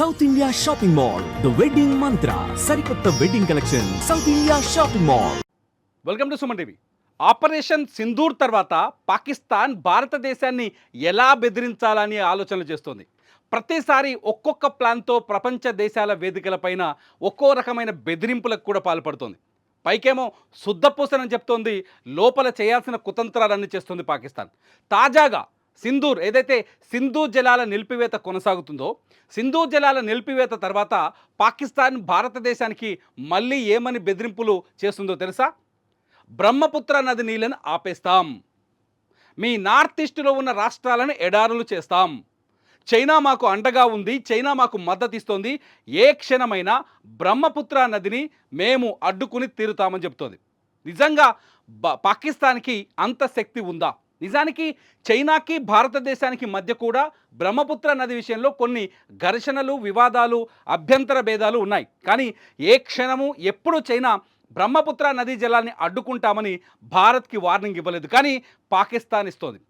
South India shopping mall the wedding మంత్ర సరికొత్త wedding collection South India shopping mall welcome to Suman TV operation Sindoor తర్వాత పాకిస్తాన్ భారతదేశాన్ని ఎలా బెదిరించాలని ఆలోచనలు చేస్తోంది. ప్రతిసారి ఒక్కొక్క ప్లాన్తో ప్రపంచ దేశాల వేదికలపైన ఒక్కో రకమైన బెదిరింపులకు కూడా పాల్పడుతోంది. పైకేమో శుద్ధపూసనని చెప్తోంది లోపల చేయాల్సిన కుతంత్రాలన్నీ చేస్తుంది పాకిస్తాన్. తాజాగా సింధూర్ ఏదైతే సింధు జలాల నిలిపివేత కొనసాగుతుందో సింధు జలాల నిలిపివేత తర్వాత పాకిస్తాన్ భారతదేశానికి మళ్ళీ ఏమని బెదిరింపులు చేస్తుందో తెలుసా? బ్రహ్మపుత్ర నది నీళ్ళని ఆపేస్తాం. మీ నార్త్ ఈస్టులో ఉన్న రాష్ట్రాలను ఎడారులు చేస్తాం. చైనా మాకు అండగా ఉంది చైనా మాకు మద్దతు ఇస్తోంది. ఏ క్షణమైనా బ్రహ్మపుత్ర నదిని మేము అడ్డుకుని తీరుతామని చెప్తోంది నిజంగా పాకిస్తాన్కి అంత శక్తి ఉందా? నిజానికి చైనాకి భారతదేశానికి మధ్య కూడా బ్రహ్మపుత్ర నది విషయంలో కొన్ని ఘర్షణలు వివాదాలు అభ్యంతర భేదాలు ఉన్నాయి. కానీ ఏ క్షణము ఎప్పుడు చైనా బ్రహ్మపుత్ర నదీ జలాన్ని అడ్డుకుంటామని భారత్కి వార్నింగ్ ఇవ్వలేదు. కానీ పాకిస్తాన్ ఇస్తోంది.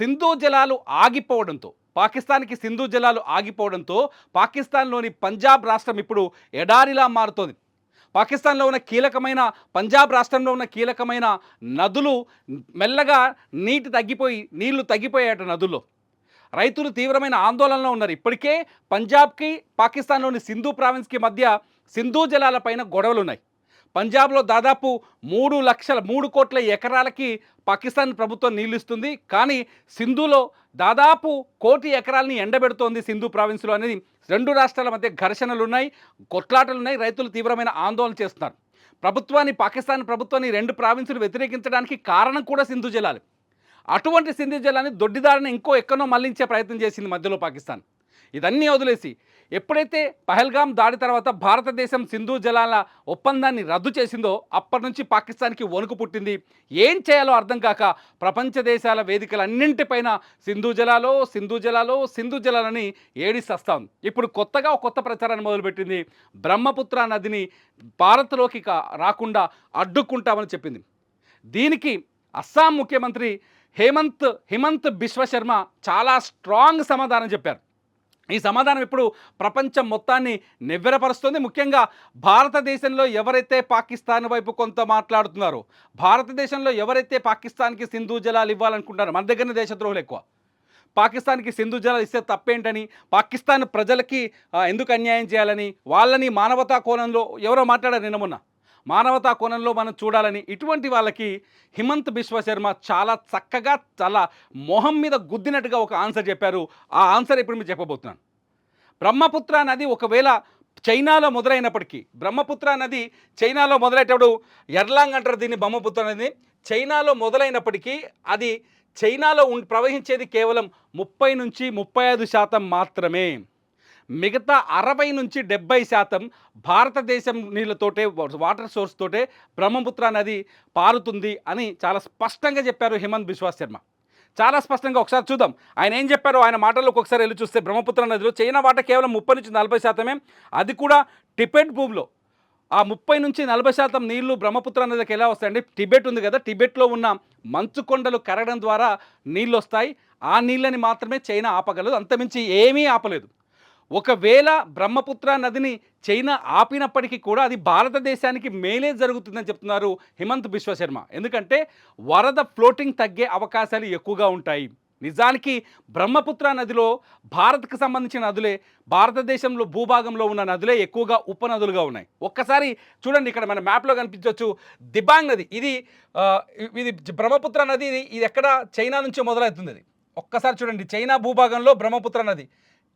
సింధు జలాలు ఆగిపోవడంతో పాకిస్తాన్కి సింధు జలాలు ఆగిపోవడంతో పాకిస్తాన్లోని పంజాబ్ రాష్ట్రం ఇప్పుడు ఎడారిలా మారుతోంది. పాకిస్తాన్లో ఉన్న కీలకమైన పంజాబ్ రాష్ట్రంలో ఉన్న కీలకమైన నదులు మెల్లగా నీటి తగ్గిపోయి నీళ్ళు తగ్గిపోయాయట నదుల్లో. రైతులు తీవ్రమైన ఆందోళనలో ఉన్నారు. ఇప్పటికే పంజాబ్కి పాకిస్తాన్లోని సింధు ప్రావిన్స్కి మధ్య సింధు జలాలపైన గొడవలు ఉన్నాయి పంజాబ్లో దాదాపు మూడు లక్షల మూడు కోట్ల ఎకరాలకి పాకిస్తాన్ ప్రభుత్వం నీళ్ళు ఇస్తుంది. కానీ సింధులో దాదాపు కోటి ఎకరాలని ఎండబెడుతోంది సింధు ప్రావిన్స్లో అనేది రెండు రాష్ట్రాల మధ్య ఘర్షణలు ఉన్నాయి కొట్లాటలు ఉన్నాయి రైతులు తీవ్రమైన ఆందోళన చేస్తున్నారు. ప్రభుత్వాన్ని పాకిస్తాన్ ప్రభుత్వాన్ని రెండు ప్రావిన్సులు వ్యతిరేకించడానికి కారణం కూడా సింధు జలాలు. అటువంటి సింధు జలాన్ని దొడ్డిదారిని ఇంకో ఎక్కడో మళ్ళించే ప్రయత్నం చేసింది మధ్యలో పాకిస్తాన్. ఇదన్నీ వదిలేసి ఎప్పుడైతే పహల్గాం దాడి తర్వాత భారతదేశం సింధు జలాల ఒప్పందాన్ని రద్దు చేసిందో అప్పటి నుంచి పాకిస్తాన్కి వణుకు పుట్టింది. ఏం చేయాలో అర్థం కాక ప్రపంచ దేశాల వేదికలన్నింటిపైన సింధు జలాలో సింధు జలాలో సింధు జలాలని ఏడిస్తాం ఇప్పుడు కొత్తగా కొత్త ప్రచారాన్ని మొదలుపెట్టింది. బ్రహ్మపుత్ర నదిని భారత్లోకి రాకుండా అడ్డుకుంటామని చెప్పింది. దీనికి అస్సాం ముఖ్యమంత్రి హేమంత్ హిమంత్ బిశ్వశర్మ చాలా స్ట్రాంగ్ సమాధానం చెప్పారు. ఈ సమాధానం ఇప్పుడు ప్రపంచం మొత్తాన్ని నివ్వెరపరుస్తుంది. ముఖ్యంగా భారతదేశంలో ఎవరైతే పాకిస్తాన్ వైపు కొంత మాట్లాడుతున్నారో భారతదేశంలో ఎవరైతే పాకిస్తాన్కి సింధు జలాలు ఇవ్వాలనుకుంటారో మన దగ్గరనే దేశద్రోహులు ఎక్కువ. పాకిస్తాన్కి సింధు జలాలు ఇస్తే తప్పేంటని పాకిస్తాన్ ప్రజలకి ఎందుకు అన్యాయం చేయాలని వాళ్ళని మానవతా కోణంలో ఎవరో మాట్లాడారు నిన్న మొన్న. మానవతా కోణంలో మనం చూడాలని ఇటువంటి వాళ్ళకి హిమంత్ విశ్వశర్మ చాలా చక్కగా చాలా మొహం మీద గుద్దినట్టుగా ఒక ఆన్సర్ చెప్పారు. ఆ ఆన్సర్ ఇప్పుడు మీరు చెప్పబోతున్నాను. బ్రహ్మపుత్ర నది ఒకవేళ చైనాలో మొదలైనప్పటికీ బ్రహ్మపుత్ర నది చైనాలో మొదలయ్యేటప్పుడు ఎర్లాంగ్ అంటారు దీన్ని బ్రహ్మపుత్ర నది. చైనాలో మొదలైనప్పటికీ అది చైనాలో ఉం ప్రవహించేది కేవలం ముప్పై నుంచి ముప్పై ఐదు శాతం మాత్రమే. మిగతా అరవై నుంచి డెబ్బై శాతం భారతదేశం నీళ్ళతోటే వాటర్ సోర్స్ తోటే బ్రహ్మపుత్ర నది పారుతుంది అని చాలా స్పష్టంగా చెప్పారు హిమంత్ బిశ్వాస్ శర్మ. చాలా స్పష్టంగా ఒకసారి చూద్దాం. ఆయన ఏం చెప్పారో ఆయన మాటల్లోకి ఒకసారి వెళ్ళి చూస్తే బ్రహ్మపుత్ర నదిలో చైనా వాట కేవలం ముప్పై నుంచి నలభై శాతమే. అది కూడా టిబెట్ భూమిలో. ఆ ముప్పై నుంచి నలభై శాతం నీళ్ళు బ్రహ్మపుత్ర నదికి ఎలా వస్తాయండి టిబెట్ ఉంది కదా టిబెట్లో ఉన్న మంచు కొండలు కరగడం ద్వారా నీళ్ళు వస్తాయి. ఆ నీళ్ళని మాత్రమే చైనా ఆపగలదు. అంతమించి ఏమీ ఆపలేదు. ఒకవేళ బ్రహ్మపుత్ర నదిని చైనా ఆపినప్పటికీ కూడా అది భారతదేశానికి మేలే జరుగుతుందని చెప్తున్నారు హిమంత్ విశ్వశర్మ ఎందుకంటే వరద ఫ్లోటింగ్ తగ్గే అవకాశాలు ఎక్కువగా ఉంటాయి. నిజానికి బ్రహ్మపుత్ర నదిలో భారత్కు సంబంధించిన నదులే భారతదేశంలో భూభాగంలో ఉన్న నదులే ఎక్కువగా ఉపనదులుగా ఉన్నాయి. ఒక్కసారి చూడండి ఇక్కడ మన మ్యాప్లో కనిపించవచ్చు దిబాంగ్ నది. ఇది ఇది బ్రహ్మపుత్ర నది ఇది ఇది ఎక్కడ చైనా నుంచి మొదలవుతుంది ఒక్కసారి చూడండి చైనా భూభాగంలో బ్రహ్మపుత్ర నది.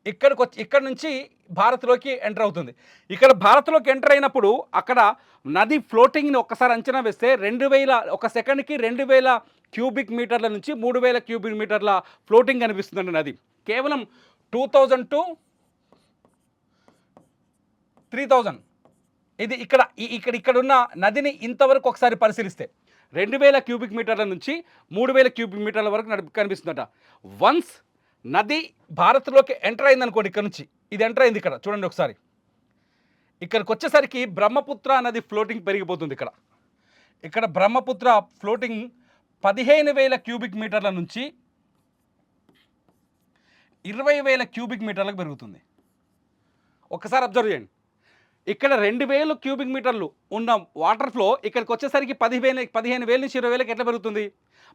ఇక్కడికి వచ్చి ఇక్కడ నుంచి భారత్లోకి ఎంటర్ అవుతుంది. ఇక్కడ భారత్లోకి ఎంటర్ అయినప్పుడు అక్కడ నది ఫ్లోటింగ్ని ఒక్కసారి అంచనా వేస్తే రెండు వేల ఒక సెకండ్కి రెండు వేల క్యూబిక్ మీటర్ల నుంచి మూడు వేల క్యూబిక్ మీటర్ల ఫ్లోటింగ్ కనిపిస్తుందండి నది. కేవలం two thousand to three thousand. ఇది ఇక్కడ ఈ- ఇక్కడ ఇక్కడ ఉన్న నదిని ఇంతవరకు ఒకసారి పరిశీలిస్తే రెండు వేల క్యూబిక్ మీటర్ల నుంచి మూడు వేల క్యూబిక్ మీటర్ల వరకు నడిపి కనిపిస్తుందట. వన్స్ నది భారత్లోకి ఎంటర్ అయింది అనుకోండి ఇక్కడ నుంచి. ఇది ఎంటర్ అయింది ఇక్కడ. చూడండి ఒకసారి. ఇక్కడికి వచ్చేసరికి బ్రహ్మపుత్ర నది ఫ్లోటింగ్ పెరిగిపోతుంది ఇక్కడ. ఇక్కడ బ్రహ్మపుత్ర ఫ్లోటింగ్ పదిహేను వేల క్యూబిక్ మీటర్ల నుంచి ఇరవై వేల క్యూబిక్ మీటర్లకు పెరుగుతుంది. ఒకసారి అబ్జర్వ్ చేయండి. ఇక్కడ రెండు వేలు క్యూబిక్ మీటర్లు ఉన్న వాటర్ ఫ్లో ఇక్కడికి వచ్చేసరికి పదివేల పదిహేను వేల నుంచి ఇరవై వేలకు ఎట్లా పెరుగుతుంది?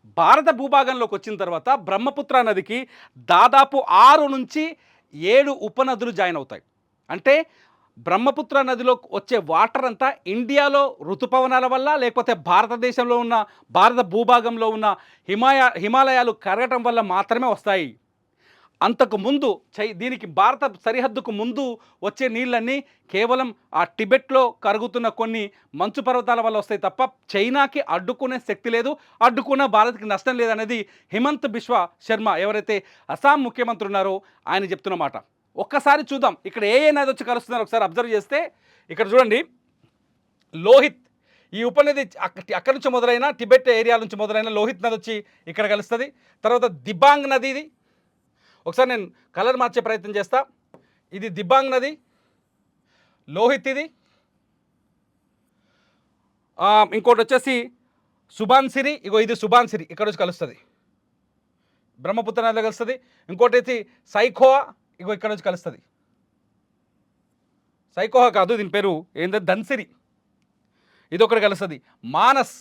భారత భూభాగంలోకి వచ్చిన తర్వాత బ్రహ్మపుత్ర నదికి దాదాపు ఆరు నుంచి ఏడు ఉపనదులు జాయిన్ అవుతాయి. అంటే బ్రహ్మపుత్ర నదిలో వచ్చే వాటర్ అంతా ఇండియాలో ఋతుపవనాల వల్ల లేకపోతే భారతదేశంలో ఉన్న భారత భూభాగంలో ఉన్న హిమాయ హిమాలయాలు కరగటం వల్ల మాత్రమే వస్తాయి. అంతకు ముందు చై దీనికి భారత సరిహద్దుకు ముందు వచ్చే నీళ్ళన్నీ కేవలం ఆ టిబెట్లో కరుగుతున్న కొన్ని మంచు పర్వతాల వల్ల వస్తాయి తప్ప చైనాకి అడ్డుకునే శక్తి లేదు. అడ్డుకున్న భారత్కి నష్టం లేదనేది హిమంత్ బిశ్వ శర్మ ఎవరైతే అస్సాం ముఖ్యమంత్రి ఉన్నారో ఆయన చెప్తున్న మాట. ఒక్కసారి చూద్దాం. ఇక్కడ ఏ ఏ నది వచ్చి కలుస్తున్నారు ఒకసారి అబ్జర్వ్ చేస్తే ఇక్కడ చూడండి. లోహిత్. ఈ ఉపనది అక్క- అక్కడి నుంచి మొదలైన టిబెట్ ఏరియా నుంచి మొదలైన లోహిత్ నది వచ్చి ఇక్కడ కలుస్తుంది. తర్వాత దిబాంగ్ నది ఇది. ఒకసారి నేను కలర్ మార్చే ప్రయత్నం చేస్తా. ఇది దిబ్బాంగ్ నది. లోహిత్ ఇది. ఇంకోటి వచ్చేసి సుభాన్సిరి ఇగో ఇది సుభాన్సిరి ఇక్కడ వచ్చి కలుస్తుంది. బ్రహ్మపుత్ర నదిలో కలుస్తుంది. ఇంకోటి అయితే సైఖోవా. ఇగో ఇక్కడ వచ్చి కలుస్తుంది. సైకోహా కాదు దీని పేరు ఏంటంటే ధన్సిరి. ఇది ఒకటి కలుస్తుంది. మానస్.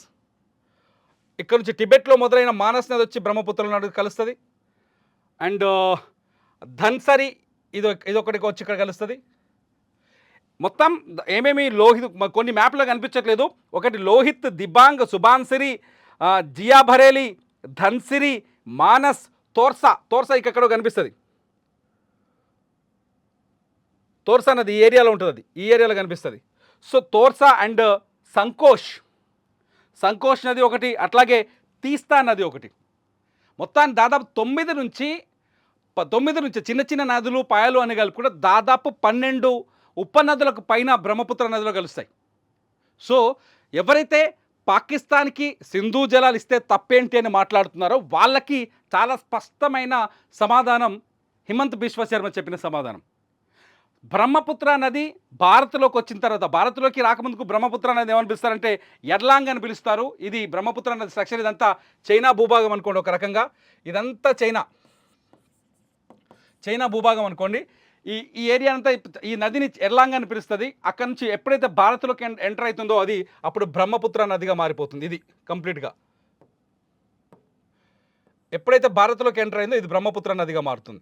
ఇక్కడ నుంచి టిబెట్లో మొదలైన మానస్ నది వచ్చి బ్రహ్మపుత్ర నది కలుస్తుంది. అండ్ ధన్సరి ఇది ఇది ఒకటి వచ్చి ఇక్కడ కలుస్తుంది. మొత్తం ఏమేమి లోహిత్ కొన్ని మ్యాప్లో కనిపించట్లేదు. ఒకటి లోహిత్ దిబాంగ్ సుభాన్సిరి జియా భరేలి ధన్సిరి మానస్ తోర్సా. తోర్సా ఇక్కడ కనిపిస్తుంది. తోర్సా నది ఈ ఏరియాలో ఉంటుంది అది ఈ ఏరియాలో కనిపిస్తుంది. So తోర్సా and సంకోష్. సంకోష్ నది ఒకటి అట్లాగే తీస్తా నది ఒకటి. మొత్తాన్ని దాదాపు తొమ్మిది నుంచి తొమ్మిది నుంచి చిన్న చిన్న నదులు పాయలు అని కలుపుకుంటే దాదాపు పన్నెండు ఉపనదులకు పైన బ్రహ్మపుత్ర నదిలో కలుస్తాయి. సో ఎవరైతే పాకిస్తాన్కి సింధు జలాలు ఇస్తే తప్పేంటి అని మాట్లాడుతున్నారో వాళ్ళకి చాలా స్పష్టమైన సమాధానం హిమంత్ బిశ్వ శర్మ చెప్పిన సమాధానం. బ్రహ్మపుత్ర నది భారత్లోకి వచ్చిన తర్వాత భారత్లోకి రాకముందుకు బ్రహ్మపుత్ర నది ఏమని పిలుస్తారంటే ఎడ్లాంగ్ అని పిలుస్తారు. ఇది బ్రహ్మపుత్ర నది స్ట్రక్చర్ ఇదంతా చైనా భూభాగం అనుకోండి ఒక రకంగా. ఇదంతా చైనా. చైనా భూభాగం అనుకోండి. ఈ ఈ ఏరియా అంతా ఈ నదిని ఎర్లాంగ్ అని పిలుస్తుంది. అక్కడి నుంచి ఎప్పుడైతే భారత్లోకి ఎన్- ఎంటర్ అవుతుందో అది అప్పుడు బ్రహ్మపుత్ర నదిగా మారిపోతుంది. ఇది కంప్లీట్గా. ఎప్పుడైతే భారత్లోకి ఎంటర్ అయిందో ఇది బ్రహ్మపుత్ర నదిగా మారుతుంది.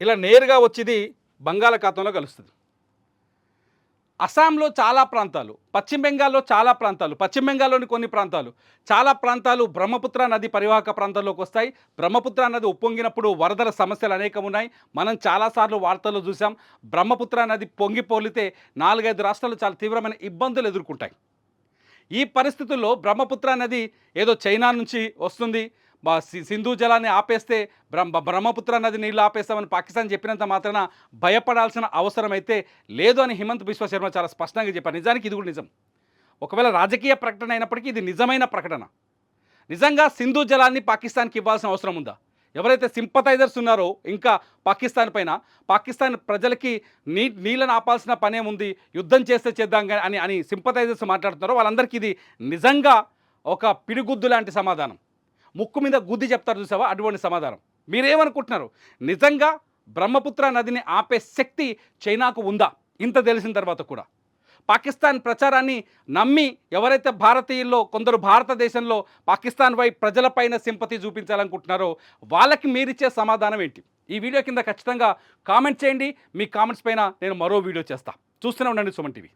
ఇలా నేరుగా వచ్చేది బంగాళాఖాతంలో కలుస్తుంది. అస్సాంలో చాలా ప్రాంతాలు పశ్చిమ బెంగాల్లో చాలా ప్రాంతాలు పశ్చిమ బెంగాల్లోని కొన్ని ప్రాంతాలు చాలా ప్రాంతాలు బ్రహ్మపుత్ర నది పరివాహక ప్రాంతాల్లోకి వస్తాయి. బ్రహ్మపుత్ర నది ఉప్పొంగినప్పుడు వరదల సమస్యలు అనేకం ఉన్నాయి. మనం చాలాసార్లు వార్తల్లో చూసాం బ్రహ్మపుత్ర నది పొంగి పోలితే నాలుగైదు రాష్ట్రాలు చాలా తీవ్రమైన ఇబ్బందులు ఎదుర్కొంటాయి. ఈ పరిస్థితుల్లో బ్రహ్మపుత్ర నది ఏదో చైనా నుంచి వస్తుంది సింధు జలాన్ని ఆపేస్తే బ్రహ్మ బ్రహ్మపుత్ర నది నీళ్ళు ఆపేస్తామని పాకిస్తాన్ చెప్పినంత మాత్రాన భయపడాల్సిన అవసరం అయితే లేదు అని హిమంత్ బిశ్వ శర్మ చాలా స్పష్టంగా చెప్పారు. నిజానికి ఇది కూడా నిజం. ఒకవేళ రాజకీయ ప్రకటన అయినప్పటికీ ఇది నిజమైన ప్రకటన. నిజంగా సింధు జలాన్ని పాకిస్తాన్కి ఇవ్వాల్సిన అవసరం ఉందా? ఎవరైతే సింపథైజర్స్ ఉన్నారో ఇంకా పాకిస్తాన్ పైన పాకిస్తాన్ ప్రజలకి నీ నీళ్ళని ఆపాల్సిన పనేముంది యుద్ధం చేస్తే చేద్దాం కానీ అని అని సింపథైజర్స్ మాట్లాడుతున్నారో వాళ్ళందరికీ ఇది నిజంగా ఒక పిడిగుద్దు లాంటి సమాధానం. ముక్కు మీద గుద్ది చెప్తారు చూసావా? అటువంటి సమాధానం. మీరేమనుకుంటున్నారు? నిజంగా బ్రహ్మపుత్ర నదిని ఆపే శక్తి చైనాకు ఉందా? ఇంత తెలిసిన తర్వాత కూడా. పాకిస్తాన్ ప్రచారాన్ని నమ్మి ఎవరైతే భారతీయుల్లో కొందరు భారతదేశంలో పాకిస్తాన్ వై ప్రజలపైన సింపతి చూపించాలనుకుంటున్నారో వాళ్ళకి మీరిచ్చే సమాధానం ఏంటి? ఈ వీడియో కింద ఖచ్చితంగా కామెంట్ చేయండి. మీ కామెంట్స్ పైన నేను మరో వీడియో చేస్తా. చూస్తూనే ఉండండి సుమన్ టీవీ.